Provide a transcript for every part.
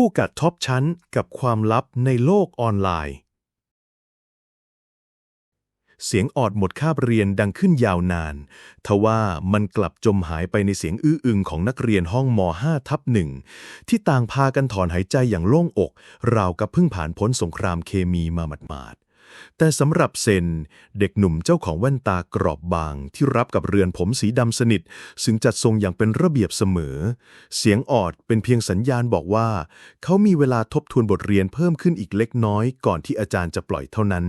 คู่กัดท็อปชั้นกับความลับในโลกออนไลน์ เสียงออดหมดคาบเรียนดังขึ้นยาวนาน ทว่ามันกลับจมหายไปในเสียงอื้ออึงของนักเรียนห้องม .5 ทับหนึ่งที่ต่างพากันถอนหายใจอย่างโล่งอก ราวกับเพิ่งผ่านพ้นสงครามเคมีมาหมาดๆ แต่สำหรับเซน เด็กหนุ่มเจ้าของแว่นตากรอบบาง ที่รับกับเรือนผมสีดำสนิท ซึ่งจัดทรงอย่างเป็นระเบียบเสมอ เสียงออดเป็นเพียงสัญญาณบอกว่า เขามีเวลาทบทวนบทเรียนเพิ่มขึ้นอีกเล็กน้อย ก่อนที่อาจารย์จะปล่อยเท่านั้น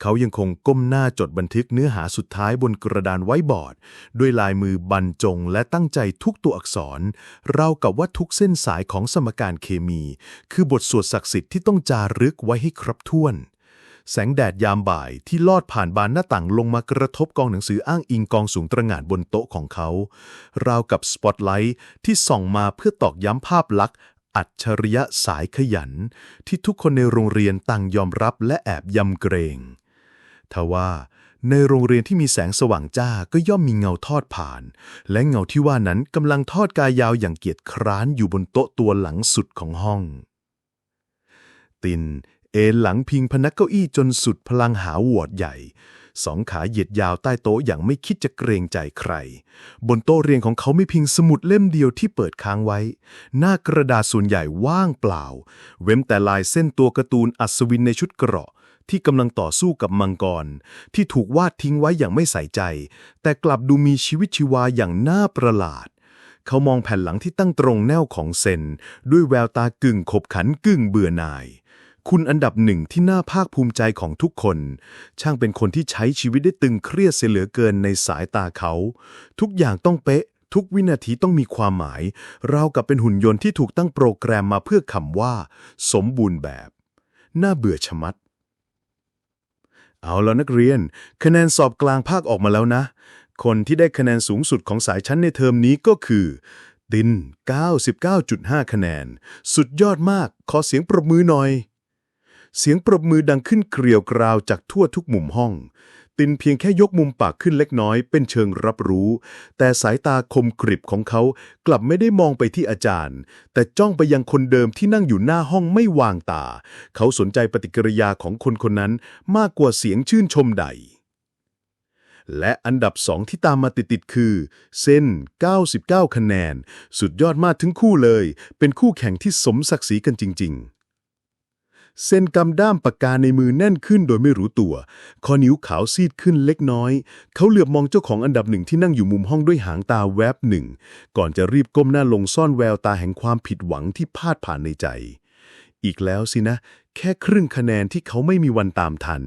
เขายังคงก้มหน้าจดบันทึกเนื้อหาสุดท้ายบนกระดานไว้บอร์ด ด้วยลายมือบรรจงและตั้งใจทุกตัวอักษรเรากับว่าทุกเส้นสายของสมการเคมี คือบทสวดศักดิ์สิทธิ์ที่ต้องจารึกไว้ให้ครบถ้วน แสงแดดยามบ่ายที่ลอดผ่านบานหน้าต่างลงมากระทบกองหนังสืออ้างอิงกองสูงตระหง่านบนโต๊ะของเขา ราวกับสปอตไลท์ที่ส่องมาเพื่อตอกย้ำภาพลักษณ์อัจฉริยะสายขยัน ที่ทุกคนในโรงเรียนต่างยอมรับและแอบยำเกรงทว่าในโรงเรียนที่มีแสงสว่างจ้าก็ย่อมมีเงาทอดผ่าน และเงาที่ว่านั้นกำลังทอดกายยาวอย่างเกียจคร้านอยู่บนโต๊ะตัวหลังสุดของห้อง ติน เอนหลังพิงพนักเก้าอี้จนสุดพลังหาวอดใหญ่ สองขาเหยียดยาวใต้โต๊ะอย่างไม่คิดจะเกรงใจใคร บนโต๊ะเรียนของเขาไม่เพียงสมุดเล่มเดียวที่เปิดค้างไว้ หน้ากระดาษส่วนใหญ่ว่างเปล่า เว้นแต่ลายเส้นตัวการ์ตูนอัศวินในชุดเกราะที่กำลังต่อสู้กับมังกร ที่ถูกวาดทิ้งไว้อย่างไม่ใส่ใจ แต่กลับดูมีชีวิตชีวาอย่างน่าประหลาด เขามองแผ่นหลังที่ตั้งตรงแนวของเซน ด้วยแววตากึ่งขบขันกึ่งเบื่อหน่าย คุณอันดับหนึ่งที่น่าภาคภูมิใจของทุกคน ช่างเป็นคนที่ใช้ชีวิตได้ตึงเครียดเสียเหลือเกินในสายตาเขา ทุกอย่างต้องเป๊ะ ทุกวินาทีต้องมีความหมาย เรากับเป็นหุ่นยนต์ที่ถูกตั้งโปรแกรมมาเพื่อคำว่า สมบูรณ์แบบ น่าเบื่อชะมัด เอาแล้วนักเรียน คะแนนสอบกลางภาคออกมาแล้วนะ คนที่ได้คะแนนสูงสุดของสายชั้นในเทอมนี้ก็คือติน 99.5 คะแนน สุดยอดมาก ขอเสียงปรบมือหน่อย เสียงปรบมือดังขึ้นเกลียวกราวจากทั่วทุกมุมห้อง ตินเพียงแค่ยกมุมปากขึ้นเล็กน้อยเป็นเชิงรับรู้ แต่สายตาคมกริบของเขากลับไม่ได้มองไปที่อาจารย์ แต่จ้องไปยังคนเดิมที่นั่งอยู่หน้าห้องไม่วางตา เขาสนใจปฏิกิริยาของคนคนนั้นมากกว่าเสียงชื่นชมใดและอันดับสองที่ตามมาติดๆคือ เส้น 99 คะแนน สุดยอดมากทั้งคู่เลย เป็นคู่แข่งที่สมศักดิ์ศรีกันจริง ๆ เส้นกำด้ามปากกาในมือแน่นขึ้นโดยไม่รู้ตัวคอนิ้วขาวซีดขึ้นเล็กน้อย เขาเหลือบมองเจ้าของอันดับหนึ่งที่นั่งอยู่มุมห้องด้วยหางตาแวบหนึ่ง ก่อนจะรีบก้มหน้าลงซ่อนแววตาแห่งความผิดหวังที่พาดผ่านในใจ อีกแล้วสินะ แค่ครึ่งคะแนนที่เขาไม่มีวันตามทัน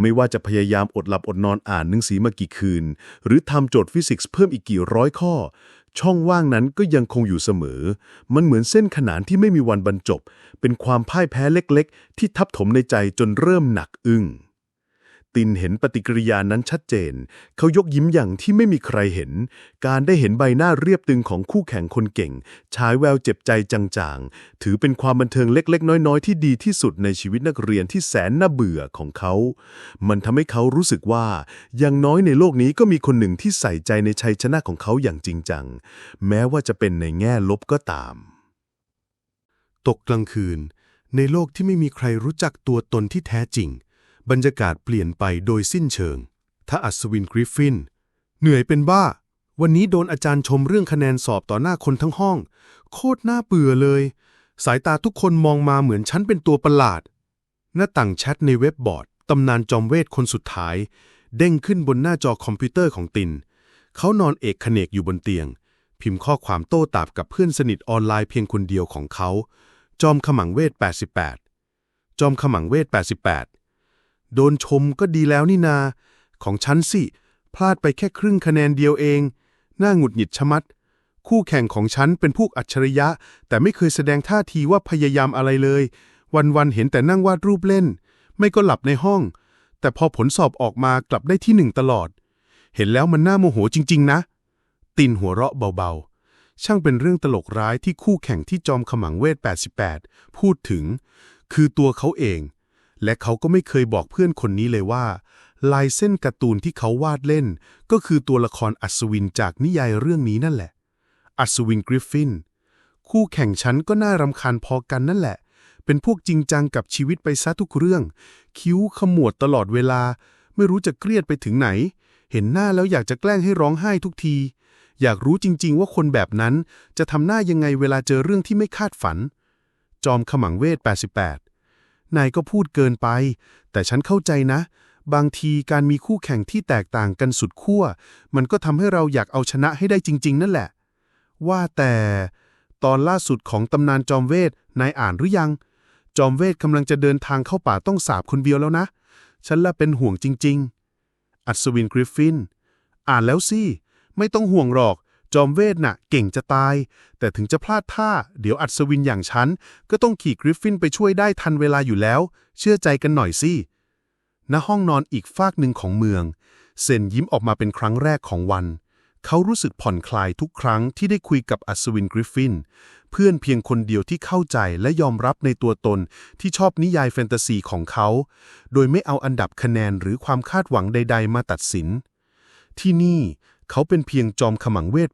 ไม่ว่าจะพยายามอดหลับอดนอนอ่านหนังสือมากี่คืน หรือทำโจทย์ฟิสิกส์เพิ่มอีกกี่ร้อยข้อ ช่องว่างนั้นก็ยังคงอยู่เสมอ มันเหมือนเส้นขนานที่ไม่มีวันบรรจบ เป็นความพ่ายแพ้เล็กๆ ที่ทับถมในใจจนเริ่มหนักอึ้ง ตินเห็นปฏิกิริยานั้นชัดเจน เขายกยิ้มอย่างที่ไม่มีใครเห็น การได้เห็นใบหน้าเรียบตึงของคู่แข่งคนเก่ง ฉายแววเจ็บใจจางๆ ถือเป็นความบันเทิงเล็ก ๆ น้อย ๆ ที่ดีที่สุดในชีวิตนักเรียนที่แสนน่าเบื่อของเขา มันทำให้เขารู้สึกว่า อย่างน้อยในโลกนี้ก็มีคนหนึ่งที่ใส่ใจในชัยชนะของเขาอย่างจริงจัง แม้ว่าจะเป็นในแง่ลบก็ตาม ตกกลางคืน ในโลกที่ไม่มีใครรู้จักตัวตนที่แท้จริง บรรยากาศเปลี่ยนไปโดยสิ้นเชิง ถ้าอัศวินกริฟฟิน เหนื่อยเป็นบ้า วันนี้โดนอาจารย์ชมเรื่องคะแนนสอบต่อหน้าคนทั้งห้อง โคตรน่าเบื่อเลย สายตาทุกคนมองมาเหมือนฉันเป็นตัวประหลาด หน้าต่างแชทในเว็บบอร์ดตำนานจอมเวทคนสุดท้าย เด้งขึ้นบนหน้าจอคอมพิวเตอร์ของติน เขานอนเอกขเนกอยู่บนเตียง พิมพ์ข้อความโต้ตอบกับเพื่อนสนิทออนไลน์เพียงคนเดียวของเขา จอมขมังเวท 88 จอมขมังเวท 88 โดนชมก็ดีแล้วนี่นา ของฉันสิ พลาดไปแค่ครึ่งคะแนนเดียวเอง น่าหงุดหงิดชะมัด คู่แข่งของฉันเป็นพวกอัจฉริยะ แต่ไม่เคยแสดงท่าทีว่าพยายามอะไรเลย วันๆเห็นแต่นั่งวาดรูปเล่น ไม่ก็หลับในห้อง แต่พอผลสอบออกมากลับได้ที่หนึ่งตลอด เห็นแล้วมันน่าโมโหจริง ๆ นะ ตินหัวเราะเบาๆ ช่างเป็นเรื่องตลกร้ายที่คู่แข่งที่จอมขมังเวท 88 พูดถึง คือตัวเขาเอง และเขาก็ไม่เคยบอกเพื่อนคนนี้เลยว่า ลายเส้นการ์ตูนที่เขาวาดเล่น ก็คือตัวละครอัศวินจากนิยายเรื่องนี้นั่นแหละ อัศวินกริฟฟิน คู่แข่งฉันก็น่ารำคาญพอกันนั่นแหละ เป็นพวกจริงจังกับชีวิตไปซะทุกเรื่อง คิ้วขมวดตลอดเวลา ไม่รู้จะเครียดไปถึงไหน เห็นหน้าแล้วอยากจะแกล้งให้ร้องไห้ทุกที อยากรู้จริง ๆ ว่าคนแบบนั้นจะทำหน้ายังไงเวลาเจอเรื่องที่ไม่คาดฝัน จอมขมังเวท 88 นายก็พูดเกินไป แต่ฉันเข้าใจนะ บางทีการมีคู่แข่งที่แตกต่างกันสุดขั้ว มันก็ทำให้เราอยากเอาชนะให้ได้จริง ๆ นั่นแหละ ว่าแต่ตอนล่าสุดของตำนานจอมเวทนายอ่านหรือยัง จอมเวทกำลังจะเดินทางเข้าป่าต้องสาบคนเดียวแล้วนะ ฉันละเป็นห่วงจริง ๆ อัศวินกริฟฟิน อ่านแล้วสิ ไม่ต้องห่วงหรอก จอมเวทน่ะ เก่งจะตาย แต่ถึงจะพลาดท่า เดี๋ยวอัศวินอย่างฉัน ก็ต้องขี่กริฟฟินไปช่วยได้ทันเวลาอยู่แล้ว เชื่อใจกันหน่อยสิณห้องนอนอีกฟากหนึ่งของเมือง เซนยิ้มออกมาเป็นครั้งแรกของวัน เขารู้สึกผ่อนคลายทุกครั้งที่ได้คุยกับอัศวินกริฟฟิน เพื่อนเพียงคนเดียวที่เข้าใจและยอมรับในตัวตนที่ชอบนิยายแฟนตาซีของเขา โดยไม่เอาอันดับคะแนนหรือความคาดหวังใด ๆ มาตัดสิน ที่นี่ เขาเป็นเพียงจอมขมังเวท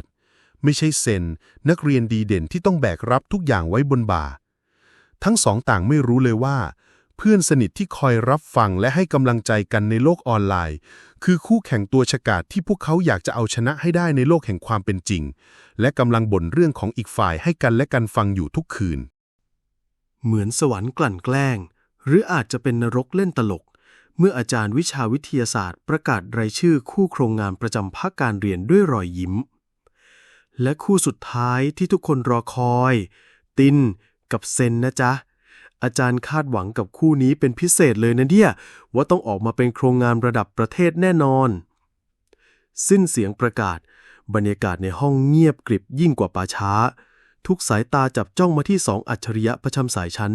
88 ไม่ใช่เซน นักเรียนดีเด่นที่ต้องแบกรับทุกอย่างไว้บนบ่า ทั้งสองต่างไม่รู้เลยว่า เพื่อนสนิทที่คอยรับฟังและให้กำลังใจกันในโลกออนไลน์ คือคู่แข่งตัวฉกาจที่พวกเขาอยากจะเอาชนะให้ได้ในโลกแห่งความเป็นจริง และกำลังบ่นเรื่องของอีกฝ่ายให้กันและกันฟังอยู่ทุกคืน เหมือนสวรรค์กลั่นแกล้ง หรืออาจจะเป็นนรกเล่นตลก เมื่ออาจารย์วิชาวิทยาศาสตร์ประกาศรายชื่อคู่โครงงานประจำภาคการเรียนด้วยรอยยิ้ม และคู่สุดท้ายที่ทุกคนรอคอย ตินกับเซนนะจ๊ะ อาจารย์คาดหวังกับคู่นี้เป็นพิเศษเลยนะเนี่ย ว่าต้องออกมาเป็นโครงงานระดับประเทศแน่นอน สิ้นเสียงประกาศ บรรยากาศในห้องเงียบกริบยิ่งกว่าป่าช้า ทุกสายตาจับจ้องมาที่สองอัจฉริยะประจำสายชั้น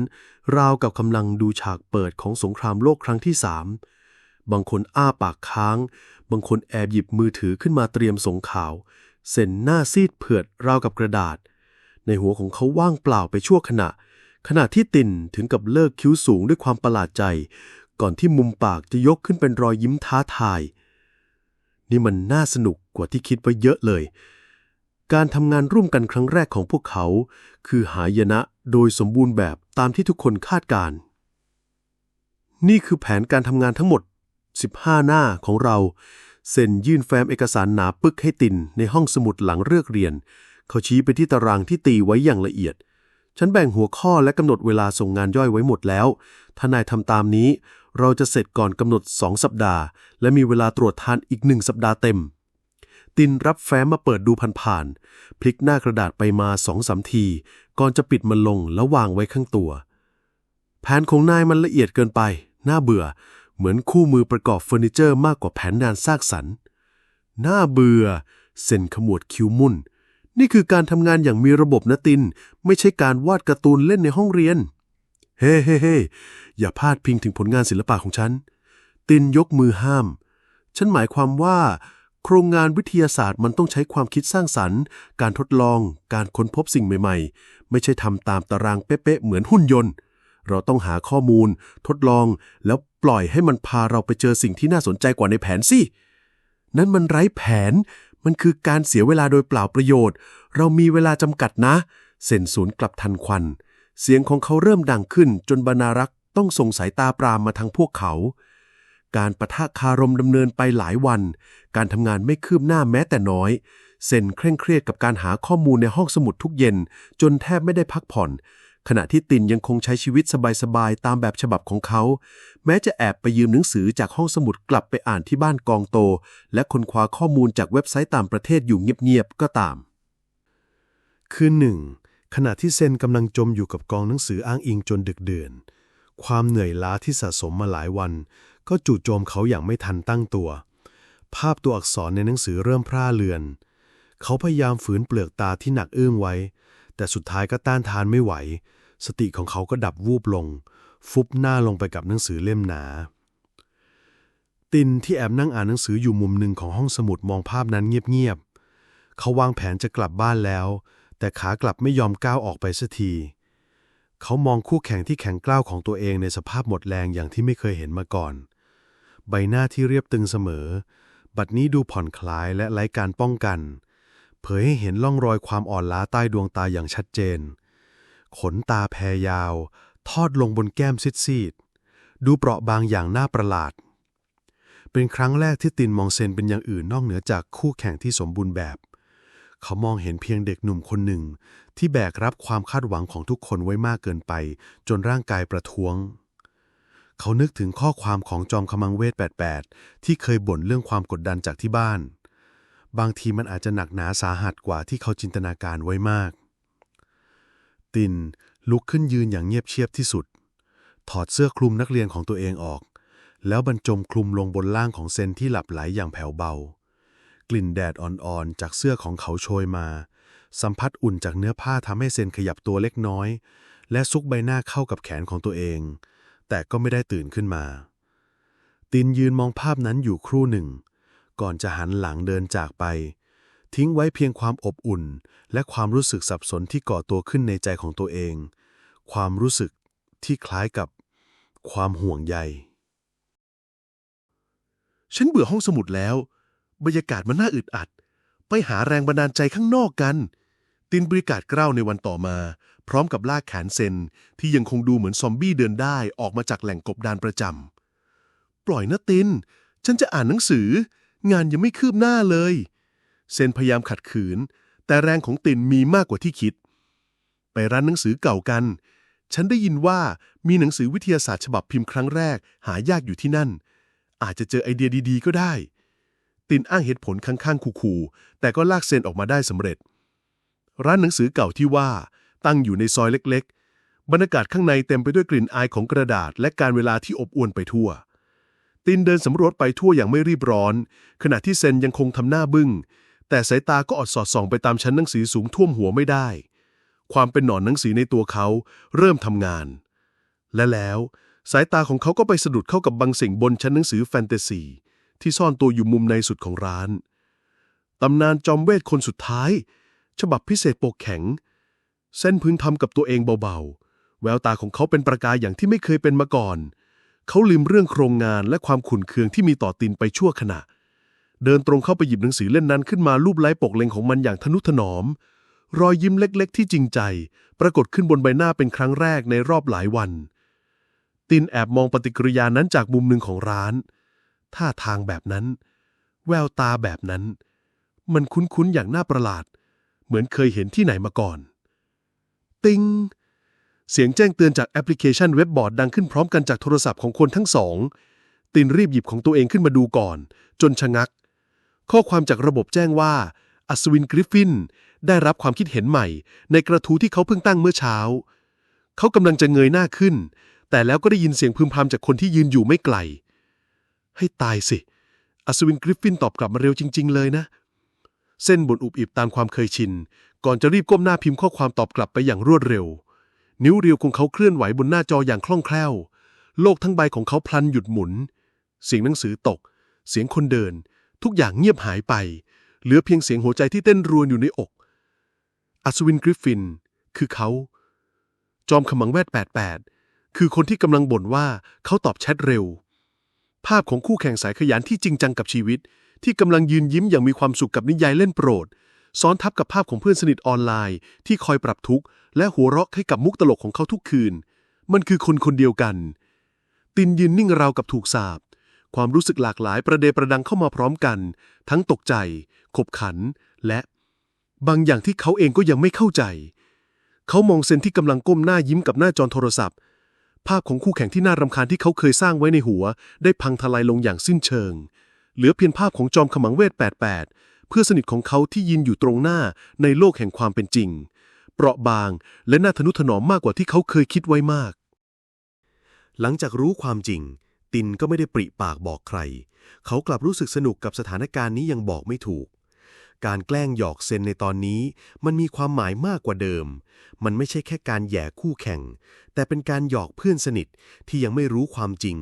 ราวกับกำลังดูฉากเปิดของสงครามโลกครั้งที่สามบางคนอ้าปากค้าง บางคนแอบหยิบมือถือขึ้นมาเตรียมส่งข่าว เส้นหน้าซีดเผือดราวกับกระดาษ ในหัวของเขาว่างเปล่าไปชั่วขณะ ขณะที่ตินถึงกับเลิกคิ้วสูงด้วยความประหลาดใจ ก่อนที่มุมปากจะยกขึ้นเป็นรอยยิ้มท้าทาย นี่มันน่าสนุกกว่าที่คิดไว้เยอะเลย การทำงานร่วมกันครั้งแรกของพวกเขา คือหายนะโดยสมบูรณ์แบบตามที่ทุกคนคาดการณ์นี่คือแผนการทำงานทั้งหมด 15 หน้าของเรา เซ็นยื่นแฟ้มเอกสารหนาปึกให้ตินในห้องสมุดหลังเลิกเรียน เขาชี้ไปที่ตารางที่ตีไว้อย่างละเอียด ฉันแบ่งหัวข้อและกำหนดเวลาส่งงานย่อยไว้หมดแล้ว ถ้านายทำตามนี้ เราจะเสร็จก่อนกำหนด 2 สัปดาห์ และมีเวลาตรวจทานอีกหนึ่งสัปดาห์เต็ม ตินรับแฟ้มมาเปิดดูผ่านๆ พลิกหน้ากระดาษไปมาสองสามที ก่อนจะปิดมันลงแล้ววางไว้ข้างตัว แผนของนายมันละเอียดเกินไป น่าเบื่อ เหมือนคู่มือประกอบเฟอร์นิเจอร์มากกว่าแผนงานสร้างสรรค์น่าเบื่อเส้นขมวดคิ้วมุ่น นี่คือการทำงานอย่างมีระบบนะติน ไม่ใช่การวาดการ์ตูนเล่นในห้องเรียน เฮ้เฮ้เฮ้อย่าพลาดพิงถึงผลงานศิลปะของฉัน ตินยกมือห้าม ฉันหมายความว่า โครงงานวิทยาศาสตร์มันต้องใช้ความคิดสร้างสรรค์ การทดลอง การค้นพบสิ่งใหม่ๆ ไม่ใช่ทำตามตารางเป๊ะๆเหมือนหุ่นยนต์ เราต้องหาข้อมูล ทดลอง แล้วปล่อยให้มันพาเราไปเจอสิ่งที่น่าสนใจกว่าในแผนสินั่นมันไร้แผน มันคือการเสียเวลาโดยเปล่าประโยชน์ เรามีเวลาจำกัดนะเส้นศูนย์กลับทันควัน เสียงของเขาเริ่มดังขึ้นจนบรรณารักษ์ต้องส่งสายตาปรามมาทางพวกเขา การประทะคารมดำเนินไปหลายวัน การทำงานไม่คืบหน้าแม้แต่น้อย เซนเคร่งเครียดกับการหาข้อมูลในห้องสมุดทุกเย็น จนแทบไม่ได้พักผ่อน ขณะที่ตินยังคงใช้ชีวิตสบายๆ ตามแบบฉบับของเขา แม้จะแอบไปยืมหนังสือจากห้องสมุดกลับไปอ่านที่บ้านกองโต และค้นคว้าข้อมูลจากเว็บไซต์ต่างประเทศอยู่เงียบๆ ก็ตาม คืนหนึ่งขณะที่เซนกำลังจมอยู่กับกองหนังสืออ้างอิงจนดึกเดือนความเหนื่อยล้าที่สะสมมาหลายวัน ก็จู่โจมเขาอย่างไม่ทันตั้งตัว ภาพตัวอักษรในหนังสือเริ่มพร่าเลือน เขาพยายามฝืนเปลือกตาที่หนักอึ้งไว้ แต่สุดท้ายก็ต้านทานไม่ไหว สติของเขาก็ดับวูบลง ฟุบหน้าลงไปกับหนังสือเล่มหนา ตินที่แอบนั่งอ่านหนังสืออยู่มุมหนึ่งของห้องสมุดมองภาพนั้นเงียบๆ เขาวางแผนจะกลับบ้านแล้ว แต่ขากลับไม่ยอมก้าวออกไปสักทีเขามองคู่แข่งที่แข็งกร้าวของตัวเองในสภาพหมดแรงอย่างที่ไม่เคยเห็นมาก่อน ใบหน้าที่เรียบตึงเสมอ บัดนี้ดูผ่อนคลายและไร้การป้องกัน เผยให้เห็นร่องรอยความอ่อนล้าใต้ดวงตาอย่างชัดเจน ขนตาแพรยาว ทอดลงบนแก้มซีดๆ ดูเปราะบางอย่างน่าประหลาด เป็นครั้งแรกที่ตินมองเซนเป็นอย่างอื่นนอกเหนือจากคู่แข่งที่สมบูรณ์แบบ เขามองเห็นเพียงเด็กหนุ่มคนหนึ่ง ที่แบกรับความคาดหวังของทุกคนไว้มากเกินไป จนร่างกายประท้วง เขานึกถึงข้อความของจอมขมังเวท 88 ที่เคยบ่นเรื่องความกดดันจากที่บ้าน บางทีมันอาจจะหนักหนาสาหัสกว่าที่เขาจินตนาการไว้มาก ตินลุกขึ้นยืนอย่างเงียบเชียบที่สุด ถอดเสื้อคลุมนักเรียนของตัวเองออก แล้วบรรจมคลุมลงบนล่างของเซนที่หลับไหลอย่างแผ่วเบา กลิ่นแดดอ่อนๆจากเสื้อของเขาโชยมา สัมผัสอุ่นจากเนื้อผ้าทำให้เซนขยับตัวเล็กน้อย และซุกใบหน้าเข้ากับแขนของตัวเอง แต่ก็ไม่ได้ตื่นขึ้นมา ตินยืนมองภาพนั้นอยู่ครู่หนึ่ง ก่อนจะหันหลังเดินจากไป ทิ้งไว้เพียงความอบอุ่น และความรู้สึกสับสนที่ก่อตัวขึ้นในใจของตัวเอง ความรู้สึกที่คล้ายกับความห่วงใย ฉันเบื่อห้องสมุดแล้ว บรรยากาศมันน่าอึดอัด ไปหาแรงบันดาลใจข้างนอกกัน ตินบริการกล้าวในวันต่อมา พร้อมกับลากแขนเซนที่ยังคงดูเหมือนซอมบี้เดินได้ออกมาจากแหล่งกบดานประจำ ปล่อยนะติน ฉันจะอ่านหนังสือ งานยังไม่คืบหน้าเลย เซนพยายามขัดขืน แต่แรงของตินมีมากกว่าที่คิด ไปร้านหนังสือเก่ากัน ฉันได้ยินว่ามีหนังสือวิทยาศาสตร์ฉบับพิมพ์ครั้งแรก หายากอยู่ที่นั่น อาจจะเจอไอเดียดีๆ ก็ได้ ตินอ้างเหตุผลข้างๆ คูๆแต่ก็ลากเซนออกมาได้สำเร็จร้านหนังสือเก่าที่ว่า ตั้งอยู่ในซอยเล็กๆ บรรยากาศข้างในเต็มไปด้วยกลิ่นอายของกระดาษ และการเวลาที่อบอวลไปทั่ว ตินเดินสำรวจไปทั่วอย่างไม่รีบร้อน ขณะที่เซนยังคงทำหน้าบึง้ง แต่สายตาก็อดสอดส่องไปตามชั้นหนังสือสูงท่วมหัวไม่ได้ ความเป็นหนอนหนังสือในตัวเขาเริ่มทำงาน และแล้วสายตาของเขาก็ไปสะดุดเข้ากับบางสิ่งบนชั้นหนังสือแฟนตาซีที่ซ่อนตัวอยู่มุมในสุดของร้าน ตำนานจอมเวทคนสุดท้าย ฉบับพิเศษปกแข็ง เส้นพึงทำกับตัวเองเบาๆ แววตาของเขาเป็นประกายอย่างที่ไม่เคยเป็นมาก่อน เขาลืมเรื่องโครงงานและความขุ่นเคืองที่มีต่อตินไปชั่วขณะ เดินตรงเข้าไปหยิบหนังสือเล่มนั้นขึ้นมาลูบไล้ปกเล็งของมันอย่างทนุถนอม รอยยิ้มเล็กๆ ที่จริงใจ ปรากฏขึ้นบนใบหน้าเป็นครั้งแรกในรอบหลายวัน ตินแอบมองปฏิกิริยานั้นจากมุมหนึ่งของร้าน ท่าทางแบบนั้น แววตาแบบนั้น มันคุ้นๆอย่างน่าประหลาด เหมือนเคยเห็นที่ไหนมาก่อน ติงเสียงแจ้งเตือนจากแอปพลิเคชันเว็บบอร์ดดังขึ้นพร้อมกันจากโทรศัพท์ของคนทั้งสอง ตินรีบหยิบของตัวเองขึ้นมาดูก่อน จนชะงัก ข้อความจากระบบแจ้งว่า อัศวินกริฟฟิน ได้รับความคิดเห็นใหม่ ในกระทู้ที่เขาเพิ่งตั้งเมื่อเช้า เขากำลังจะเงยหน้าขึ้น แต่แล้วก็ได้ยินเสียงพึมพำจากคนที่ยืนอยู่ไม่ไกล ให้ตายสิ อัศวินกริฟฟินตอบกลับมาเร็วจริง ๆ เลยนะ เส้นบนอุบอิบตามความเคยชิน ก่อนจะรีบก้มหน้าพิมพ์ข้อความตอบกลับไปอย่างรวดเร็ว นิ้วเรียวของเขาเคลื่อนไหวบนหน้าจออย่างคล่องแคล่ว โลกทั้งใบของเขาพลันหยุดหมุน เสียงหนังสือตก เสียงคนเดิน ทุกอย่างเงียบหายไป เหลือเพียงเสียงหัวใจที่เต้นรวนอยู่ในอก อัศวินกริฟฟิน คือเขา จอมขมังแวด88 คือคนที่กำลังบ่นว่าเขาตอบแชทเร็ว ภาพของคู่แข่งสายขยันที่จริงจังกับชีวิต ที่กำลังยืนยิ้มอย่างมีความสุขกับนิยายเล่นโปรด ซ้อนทับกับภาพของเพื่อนสนิทออนไลน์ ที่คอยปรับทุกข์ และหัวเราะให้กับมุกตลกของเขาทุกคืน มันคือคนคนเดียวกัน ตินยืนนิ่งราวกับถูกสาบ ความรู้สึกหลากหลายประเดประดังเข้ามาพร้อมกัน ทั้งตกใจ ขบขัน และ บางอย่างที่เขาเองก็ยังไม่เข้าใจ เขามองเซนที่กำลังก้มหน้ายิ้มกับหน้าจอโทรศัพท์ ภาพของคู่แข่งที่น่ารำคาญที่เขาเคยสร้างไว้ในหัว ได้พังทลายลงอย่างสิ้นเชิง เหลือเพียงภาพของจอมขมังเวท88 พื่อสนิทของเขาที่ยืนอยู่ตรงหน้าในโลกแห่งความเป็นจริง เปราะบางและน่าทนุถนอมมากกว่าที่เขาเคยคิดไว้มาก หลังจากรู้ความจริง ตินก็ไม่ได้ปริปากบอกใคร เขากลับรู้สึกสนุกกับสถานการณ์นี้ยังบอกไม่ถูก การแกล้งหยอกเซนในตอนนี้ มันมีความหมายมากกว่าเดิม มันไม่ใช่แค่การแย่คู่แข่ง แต่เป็นการหยอกเพื่อนสนิทที่ยังไม่รู้ความจริง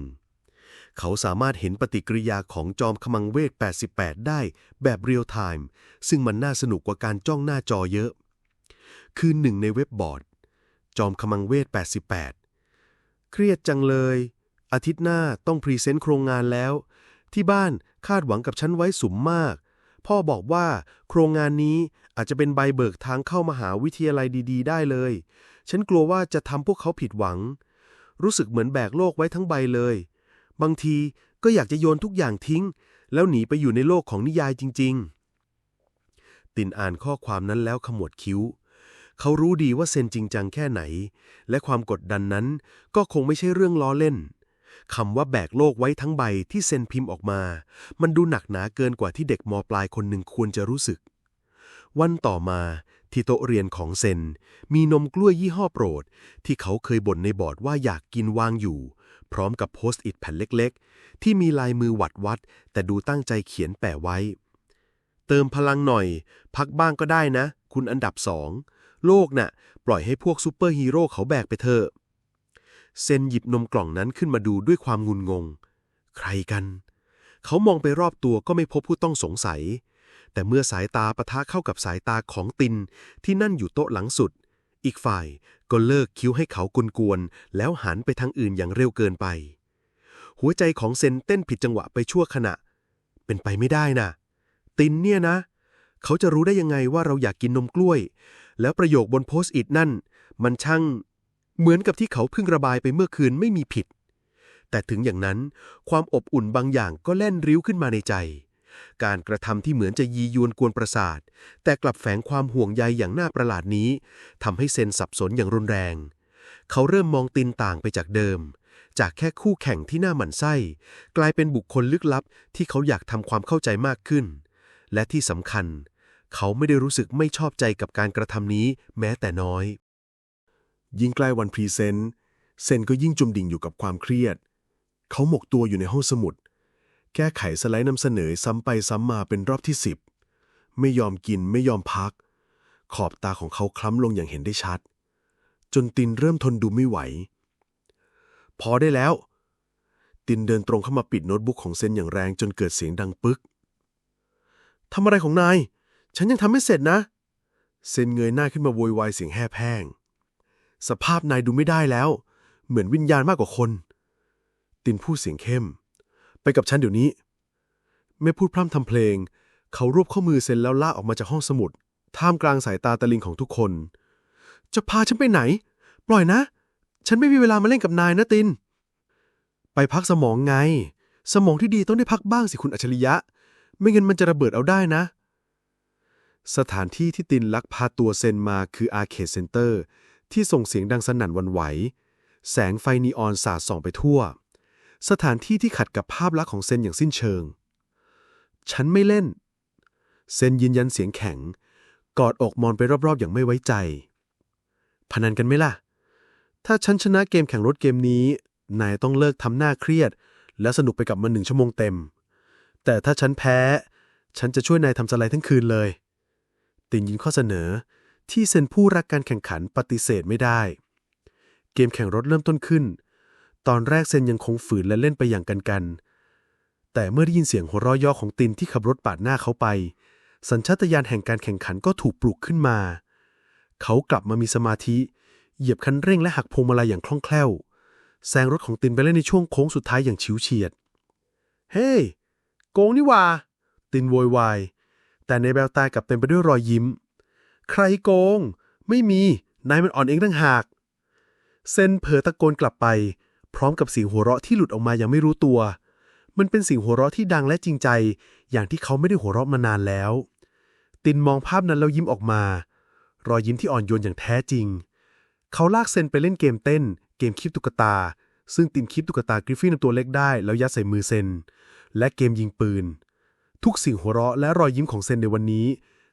เขาสามารถเห็นปฏิกิริยาของจอมขมังเวท 88 ได้แบบเรียลไทม์ซึ่งมันน่าสนุกกว่าการจ้องหน้าจอเยอะ คือหนึ่งในเว็บบอร์ด จอมขมังเวท 88 เครียดจังเลย อาทิตย์หน้าต้องพรีเซนต์โครงงานแล้ว ที่บ้านคาดหวังกับฉันไว้สูงมาก พ่อบอกว่าโครงงานนี้อาจจะเป็นใบเบิกทางเข้ามหาวิทยาลัยดี ๆ ได้เลย ฉันกลัวว่าจะทำพวกเขาผิดหวัง รู้สึกเหมือนแบกโลกไว้ทั้งใบเลย บางทีก็อยากจะโยนทุกอย่างทิ้ง แล้วหนีไปอยู่ในโลกของนิยายจริง ๆ ตินอ่านข้อความนั้นแล้วขมวดคิ้ว เขารู้ดีว่าเซนจริงจังแค่ไหน และความกดดันนั้นก็คงไม่ใช่เรื่องล้อเล่นคำว่าแบกโลกไว้ทั้งใบที่เซนพิมพ์ออกมา มันดูหนักหนาเกินกว่าที่เด็กมปลายคนหนึ่งควรจะรู้สึก วันต่อมาที่โต๊ะเรียนของเซน มีนมกล้วยยี่ห้อโปรด ที่เขาเคยบ่นในบอร์ดว่าอยากกินวางอยู่ พร้อมกับโพสต์อิทแผ่นเล็กๆ ที่มีลายมือหวัดวัด แต่ดูตั้งใจเขียนแปะไว้ เติมพลังหน่อย พักบ้างก็ได้นะ คุณอันดับสองโลกน่ะ ปล่อยให้พวกซูเปอร์ฮีโร่เขาแบกไปเถอะเซนหยิบนมกล่องนั้นขึ้นมาดูด้วยความงุนงง ใครกัน เขามองไปรอบตัวก็ไม่พบผู้ต้องสงสัย แต่เมื่อสายตาปะทะเข้ากับสายตาของตินที่นั่นอยู่โต๊ะหลังสุด อีกฝ่ายก็เลิกคิ้วให้เขากวนๆแล้วหันไปทางอื่นอย่างเร็วเกินไป หัวใจของเซนเต้นผิดจังหวะไปชั่วขณะ เป็นไปไม่ได้นะตินเนี่ยนะ เขาจะรู้ได้ยังไงว่าเราอยากกินนมกล้วย แล้วประโยคบนโพสต์อิทนั่น มันช่างเหมือนกับที่เขาเพิ่งระบายไปเมื่อคืนไม่มีผิด แต่ถึงอย่างนั้นความอบอุ่นบางอย่างก็แล่นริ้วขึ้นมาในใจ การกระทำที่เหมือนจะยียวนกวนประสาท แต่กลับแฝงความห่วงใยอย่างน่าประหลาดนี้ทำให้เซนสับสนอย่างรุนแรง เขาเริ่มมองตินต่างไปจากเดิม จากแค่คู่แข่งที่น่าหมั่นไส้ กลายเป็นบุคคลลึกลับที่เขาอยากทำความเข้าใจมากขึ้น และที่สำคัญ เขาไม่ได้รู้สึกไม่ชอบใจกับการกระทำนี้แม้แต่น้อย ยิ่งใกล้วันพรีเซนต์เซนก็ยิ่งจมดิ่งอยู่กับความเครียด เขาหมกตัวอยู่ในห้องสมุด แก้ไขสไลด์นำเสนอซ้ำไปซ้ำมาเป็นรอบที่สิบไม่ยอมกินไม่ยอมพัก ขอบตาของเขาคล้ำลงอย่างเห็นได้ชัด จนตินเริ่มทนดูไม่ไหว พอได้แล้ว ตินเดินตรงเข้ามาปิดโน้ตบุ๊กของเซนอย่างแรงจนเกิดเสียงดังปึกทำอะไรของนาย ฉันยังทำไม่เสร็จนะ เซนเงยหน้าขึ้นมาโวยวายเสียงแหบแห้งสภาพนายดูไม่ได้แล้ว เหมือนวิญญาณมากกว่าคน ตินพูดเสียงเข้ม ไปกับฉันเดี๋ยวนี้ไม่พูดพร่ำทำเพลง เขารวบข้อมือเซนแล้วลากออกมาจากห้องสมุด ท่ามกลางสายตาตะลิงของทุกคน จะพาฉันไปไหน ปล่อยนะ ฉันไม่มีเวลามาเล่นกับนายนะติน ไปพักสมองไง สมองที่ดีต้องได้พักบ้างสิคุณอัจฉริยะ ไม่งั้นมันจะระเบิดเอาได้นะ สถานที่ที่ตินลักพาตัวเซนมาคืออาร์เคดเซ็นเตอร์ที่ส่งเสียงดังสนั่นวันไหว แสงไฟนีออนสาดส่องไปทั่ว สถานที่ที่ขัดกับภาพลักษณ์ของเซนอย่างสิ้นเชิง ฉันไม่เล่น เซนยืนยันเสียงแข็ง กอดอกมอนไปรอบๆ อย่างไม่ไว้ใจ พนันกันไหมล่ะ ถ้าฉันชนะเกมแข่งรถเกมนี้ นายต้องเลิกทำหน้าเครียด และสนุกไปกับมันหนึ่งชั่วโมงเต็ม แต่ถ้าฉันแพ้ ฉันจะช่วยนายทำสไลด์ทั้งคืนเลย ตินยินข้อเสนอ ที่เซนผู้รักการแข่งขันปฏิเสธไม่ได้ เกมแข่งรถเริ่มต้นขึ้น ตอนแรกเซนยังคงฝืนและเล่นไปอย่างกันกัน แต่เมื่อได้ยินเสียงหัวเราะย่อของตินที่ขับรถปาดหน้าเขาไป สัญชาตญาณแห่งการแข่งขันก็ถูกปลุกขึ้นมา เขากลับมามีสมาธิ เหยียบคันเร่งและหักพวงมาลัยอย่างคล่องแคล่ว แซงรถของตินไปเล่นในช่วงโค้งสุดท้ายอย่างฉิวเฉียด เฮ้ hey, โกงนี่ว่า ตินโวยวาย แต่ในแววตากลับเต็มไปด้วยรอยยิ้ม ใครโกง ไม่มี นายมันอ่อนเองตั้งหาก เซนเผลอตะโกนกลับไป พร้อมกับเสียงหัวเราะที่หลุดออกมาอย่างไม่รู้ตัว มันเป็นเสียงหัวเราะที่ดังและจริงใจ อย่างที่เขาไม่ได้หัวเราะมานานแล้ว ตินมองภาพนั้นแล้วยิ้มออกมา รอยยิ้มที่อ่อนโยนอย่างแท้จริง เขาลากเซนไปเล่นเกมเต้น เกมคีบตุ๊กตา ซึ่งตินคีบตุ๊กตากริฟฟินตัวเล็กได้ แล้วยัดใส่มือเซน และเกมยิงปืน ทุกสิ่งหัวเราะและรอยยิ้มของเซนในวันนี้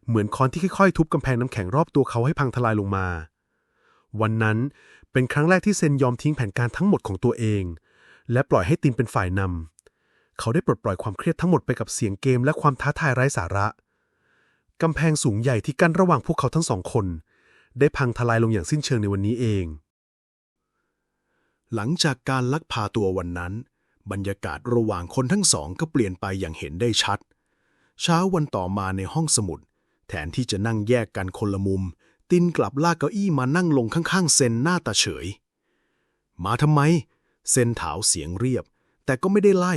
เหมือนค้อนที่ค่อยๆ ทุบกำแพงน้ำแข็งรอบตัวเขาให้พังทลายลงมาวันนั้น เป็นครั้งแรกที่เซนยอมทิ้งแผนการทั้งหมดของตัวเอง และปล่อยให้ตินเป็นฝ่ายนำ เขาได้ปลดปล่อยความเครียดทั้งหมดไปกับเสียงเกมและความท้าทายไร้สาระ กำแพงสูงใหญ่ที่กั้นระหว่างพวกเขาทั้งสองคน ได้พังทลายลงอย่างสิ้นเชิงในวันนี้เอง หลังจากการลักพาตัววันนั้น บรรยากาศระหว่างคนทั้งสองก็เปลี่ยนไปอย่างเห็นได้ชัด เช้าวันต่อมาในห้องสมุด แทนที่จะนั่งแยกกันคนละมุม ตินกลับลากเก้าอี้มานั่งลงข้างๆ เซนหน้าตาเฉย มาทำไม เซนถาวเสียงเรียบ แต่ก็ไม่ได้ไล่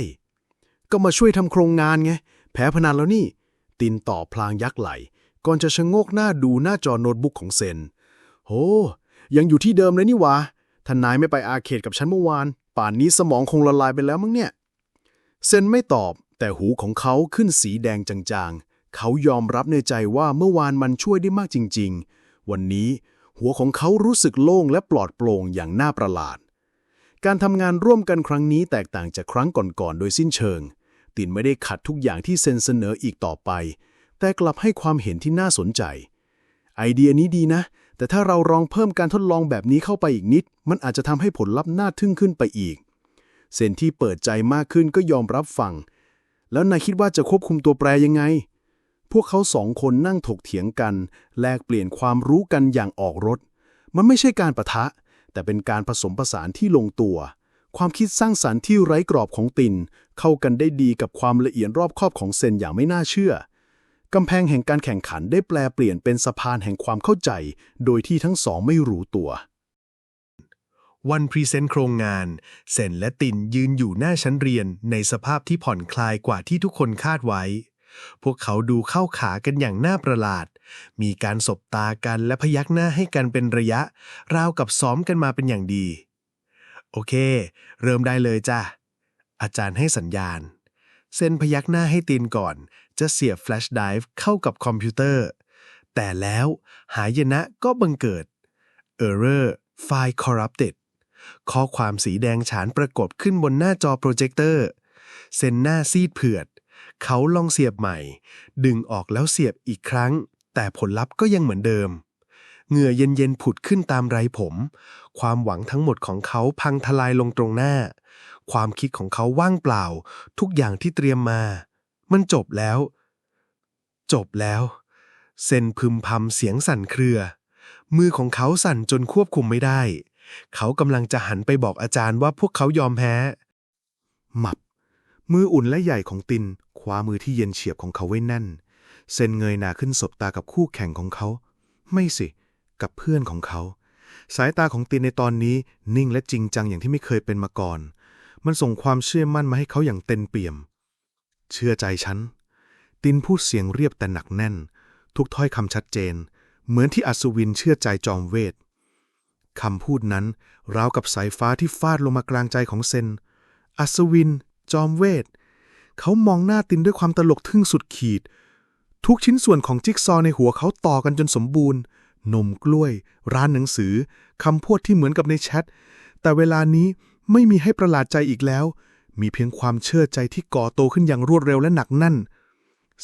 ก็มาช่วยทำโครงงานไง แพ้พนันแล้วนี่ ตินต่อพลางยักไหล ก่อนจะชะโงกหน้าดูหน้าจอโน้ตบุ๊กของเซน โห ยังอยู่ที่เดิมเลยนี่วะท่านนายไม่ไปอาเขตกับฉันเมื่อวาน ป่านนี้สมองคงละลายไปแล้วมั้งเนี่ย เซนไม่ตอบแต่หูของเขาขึ้นสีแดงจางๆ เขายอมรับในใจว่าเมื่อวานมันช่วยได้มากจริง ๆ วันนี้หัวของเขารู้สึกโล่งและปลอดโปร่งอย่างน่าประหลาด การทำงานร่วมกันครั้งนี้แตกต่างจากครั้งก่อนๆ โดยสิ้นเชิง ตินไม่ได้ขัดทุกอย่างที่เซนเสนออีกต่อไป แต่กลับให้ความเห็นที่น่าสนใจ ไอเดียนี้ดีนะ แต่ถ้าเราลองเพิ่มการทดลองแบบนี้เข้าไปอีกนิด มันอาจจะทำให้ผลลัพธ์น่าทึ่งขึ้นไปอีก เซนที่เปิดใจมากขึ้นก็ยอมรับฟัง แล้วนายคิดว่าจะควบคุมตัวแปรยังไง พวกเขาสองคนนั่งถกเถียงกัน แลกเปลี่ยนความรู้กันอย่างออกรถ มันไม่ใช่การประทะ แต่เป็นการผสมผสานที่ลงตัว ความคิดสร้างสรรค์ที่ไร้กรอบของติน เข้ากันได้ดีกับความละเอียดรอบคอบของเซนอย่างไม่น่าเชื่อกำแพงแห่งการแข่งขันได้แปลเปลี่ยนเป็นสะพานแห่งความเข้าใจ โดยที่ทั้งสองไม่รู้ตัว วันพรีเซนต์โครงงานเซนและตินยืนอยู่หน้าชั้นเรียนในสภาพที่ผ่อนคลายกว่าที่ทุกคนคาดไว้ พวกเขาดูเข้าขากันอย่างน่าประหลาด มีการสบตากันและพยักหน้าให้กันเป็นระยะ ราวกับซ้อมกันมาเป็นอย่างดี โอเค เริ่มได้เลยจ้ะ อาจารย์ให้สัญญาณเซนพยักหน้าให้ตินก่อน จะเสียบแฟลชไดรฟ์เข้ากับคอมพิวเตอร์ แต่แล้วหายนะก็บังเกิด Error File Corrupted ข้อความสีแดงฉานปรากฏขึ้นบนหน้าจอโปรเจคเตอร์เซนหน้าซีดเผือด เขาลองเสียบใหม่ ดึงออกแล้วเสียบอีกครั้ง แต่ผลลัพธ์ก็ยังเหมือนเดิม เหงื่อเย็นๆผุดขึ้นตามไรผม ความหวังทั้งหมดของเขาพังทลายลงตรงหน้า ความคิดของเขาว่างเปล่า ทุกอย่างที่เตรียมมา มันจบแล้ว จบแล้วเซนพึมพำเสียงสั่นเครือ มือของเขาสั่นจนควบคุมไม่ได้ เขากำลังจะหันไปบอกอาจารย์ว่าพวกเขายอมแพ้ หมับ มืออุ่นและใหญ่ของติน คว้ามือที่เย็นเฉียบของเขาไว้แน่น เซนเงยหน้าขึ้นสบตากับคู่แข่งของเขา ไม่สิ กับเพื่อนของเขา สายตาของตินในตอนนี้นิ่งและจริงจังอย่างที่ไม่เคยเป็นมาก่อน มันส่งความเชื่อมั่นมาให้เขาอย่างเต็มเปี่ยม เชื่อใจฉัน ตินพูดเสียงเรียบแต่หนักแน่น ทุกถ้อยคำชัดเจน เหมือนที่อัศวินเชื่อใจจอมเวทคำพูดนั้นราวกับสายฟ้าที่ฟาดลงมากลางใจของเซน อัศวิน จอมเวท เขามองหน้าตินด้วยความตลกทึ่งสุดขีด ทุกชิ้นส่วนของจิ๊กซอในหัวเขาต่อกันจนสมบูรณ์ นมกล้วย ร้านหนังสือคำพูดที่เหมือนกับในแชท แต่เวลานี้ไม่มีให้ประหลาดใจอีกแล้ว มีเพียงความเชื่อใจที่ก่อโตขึ้นอย่างรวดเร็วและหนักแน่น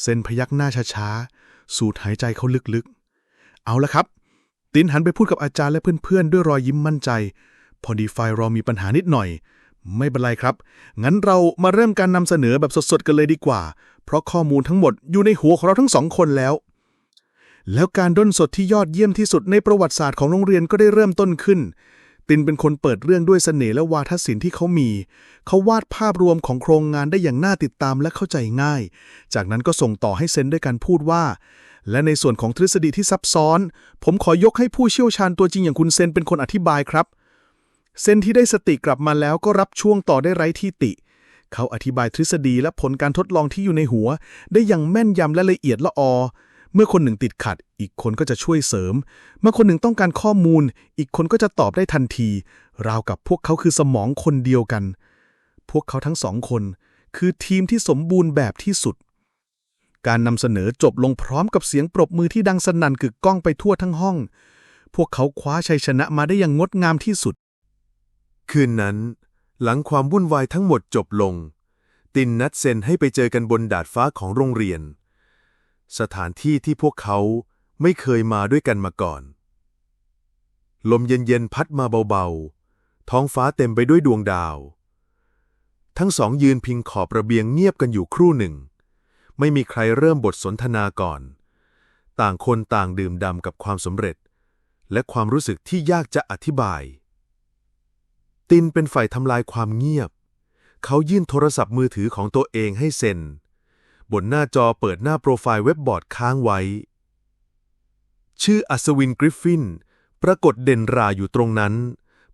เซนพยักหน้าช้าๆ สูดหายใจเขาลึกๆ เอาละครับ ตินหันไปพูดกับอาจารย์และเพื่อนๆ ด้วยรอยยิ้มมั่นใจ พอดีไฟเรามีปัญหานิดหน่อย ไม่เป็นไรครับ งั้นเรามาเริ่มการนำเสนอแบบสดๆกันเลยดีกว่า เพราะข้อมูลทั้งหมดอยู่ในหัวของเราทั้งสองคนแล้ว แล้วการด้นสดที่ยอดเยี่ยมที่สุดในประวัติศาสตร์ของโรงเรียนก็ได้เริ่มต้นขึ้น ตินเป็นคนเปิดเรื่องด้วยเสน่ห์และวาทศิลป์ที่เขามี เขาวาดภาพรวมของโครงงานได้อย่างน่าติดตามและเข้าใจง่าย จากนั้นก็ส่งต่อให้เซนด้วยการพูดว่า และในส่วนของทฤษฎีที่ซับซ้อน ผมขอยกให้ผู้เชี่ยวชาญตัวจริงอย่างคุณเซนเป็นคนอธิบายครับ เซนที่ได้สติกลับมาแล้วก็รับช่วงต่อได้ไร้ที่ติ เขาอธิบายทฤษฎีและผลการทดลองที่อยู่ในหัว ได้อย่างแม่นยำและละเอียดละออ เมื่อคนหนึ่งติดขัด อีกคนก็จะช่วยเสริม เมื่อคนหนึ่งต้องการข้อมูล อีกคนก็จะตอบได้ทันที ราวกับพวกเขาคือสมองคนเดียวกัน พวกเขาทั้งสองคน คือทีมที่สมบูรณ์แบบที่สุด การนำเสนอจบลงพร้อมกับเสียงปรบมือที่ดังสนั่นกึกก้องไปทั่วทั้งห้อง พวกเขาคว้าชัยชนะมาได้อย่างงดงามที่สุด คืนนั้น หลังความวุ่นวายทั้งหมดจบลง ตินนัดเซนให้ไปเจอกันบนดาดฟ้าของโรงเรียน สถานที่ที่พวกเขาไม่เคยมาด้วยกันมาก่อน ลมเย็นๆพัดมาเบาๆ ท้องฟ้าเต็มไปด้วยดวงดาว ทั้งสองยืนพิงขอบระเบียงเงียบกันอยู่ครู่หนึ่ง ไม่มีใครเริ่มบทสนทนาก่อน ต่างคนต่างดื่มด่ำกับความสำเร็จ และความรู้สึกที่ยากจะอธิบาย ตินเป็นฝ่ายทำลายความเงียบ เขายื่นโทรศัพท์มือถือของตัวเองให้เซนบนหน้าจอเปิดหน้าโปรไฟล์เว็บบอร์ดค้างไว้ ชื่ออัศวินกริฟฟิน ปรากฏเด่นราอยู่ตรงนั้น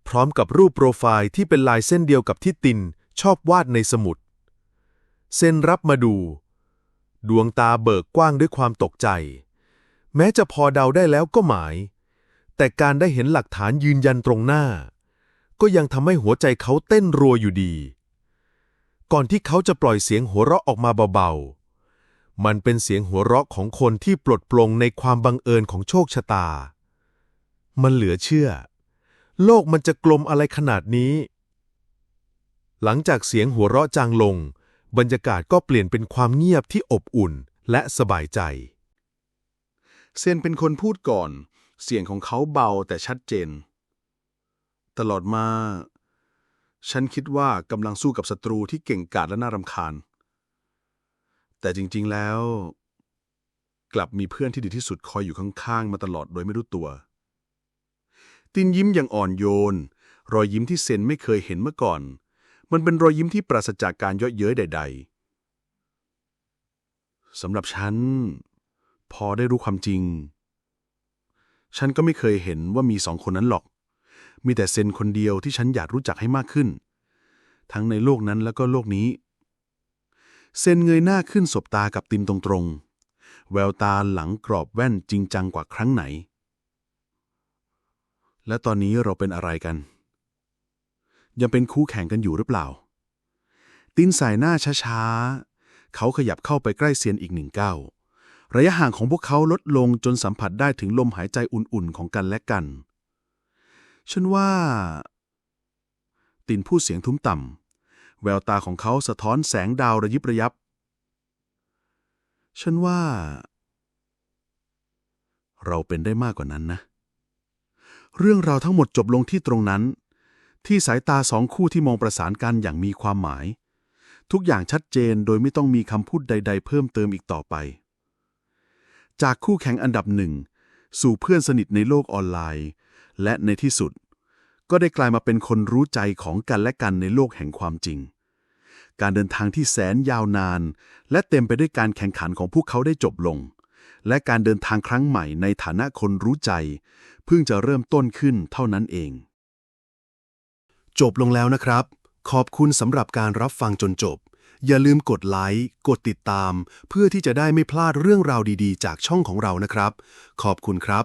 พร้อมกับรูปโปรไฟล์ที่เป็นลายเส้นเดียวกับที่ตินชอบวาดในสมุด เซนรับมาดู ดวงตาเบิกกว้างด้วยความตกใจ แม้จะพอเดาได้แล้วก็หมาย แต่การได้เห็นหลักฐานยืนยันตรงหน้า ก็ยังทำให้หัวใจเขาเต้นรัวอยู่ดี ก่อนที่เขาจะปล่อยเสียงหัวเราะออกมาเบาๆ มันเป็นเสียงหัวเราะของคนที่ปลดปลงในความบังเอิญของโชคชะตา มันเหลือเชื่อ โลกมันจะกลมอะไรขนาดนี้ หลังจากเสียงหัวเราะจางลง บรรยากาศก็เปลี่ยนเป็นความเงียบที่อบอุ่นและสบายใจ เซนเป็นคนพูดก่อน เสียงของเขาเบาแต่ชัดเจน ตลอดมา ฉันคิดว่ากำลังสู้กับศัตรูที่เก่งกาจและน่ารำคาญ แต่จริง ๆ แล้ว กลับมีเพื่อนที่ดีที่สุดคอยอยู่ข้าง ๆ มาตลอดโดยไม่รู้ตัว ตินยิ้มอย่างอ่อนโยน รอยยิ้มที่เซนไม่เคยเห็นเมื่อก่อน มันเป็นรอยยิ้มที่ปราศจากการเยาะเย้ยใด ๆสำหรับฉัน พอได้รู้ความจริง ฉันก็ไม่เคยเห็นว่ามีสองคนนั้นหรอก มีแต่เซนคนเดียวที่ฉันอยากรู้จักให้มากขึ้น ทั้งในโลกนั้นแล้วก็โลกนี้ เซนเงยหน้าขึ้นสบตากับตินตรงๆ แววตาหลังกรอบแว่นจริงจังกว่าครั้งไหน และตอนนี้เราเป็นอะไรกัน ยังเป็นคู่แข่งกันอยู่หรือเปล่า ตินสายหน้าช้าๆ เขาขยับเข้าไปใกล้เซียนอีกหนึ่งก้าวระยะห่างของพวกเขาลดลงจนสัมผัสได้ถึงลมหายใจอุ่นๆ ของกันและกัน ฉันว่า ตินพูดเสียงทุ้มต่ำ แววตาของเขาสะท้อนแสงดาวระยิบระยับ ฉันว่า เราเป็นได้มากกว่านั้นนะ เรื่องราวทั้งหมดจบลงที่ตรงนั้น ที่สายตาสองคู่ที่มองประสานกันอย่างมีความหมาย ทุกอย่างชัดเจนโดยไม่ต้องมีคำพูดใด ๆ เพิ่มเติมอีกต่อไป จากคู่แข่งอันดับหนึ่งสู่เพื่อนสนิทในโลกออนไลน์ และในที่สุด ก็ได้กลายมาเป็นคนรู้ใจของกันและกันในโลกแห่งความจริง การเดินทางที่แสนยาวนาน และเต็มไปด้วยการแข่งขันของพวกเขาได้จบลง และการเดินทางครั้งใหม่ในฐานะคนรู้ใจ เพิ่งจะเริ่มต้นขึ้นเท่านั้นเอง จบลงแล้วนะครับ ขอบคุณสำหรับการรับฟังจนจบอย่าลืมกดไลค์ กดติดตาม เพื่อที่จะได้ไม่พลาดเรื่องราวดีๆ จากช่องของเรานะครับ ขอบคุณครับ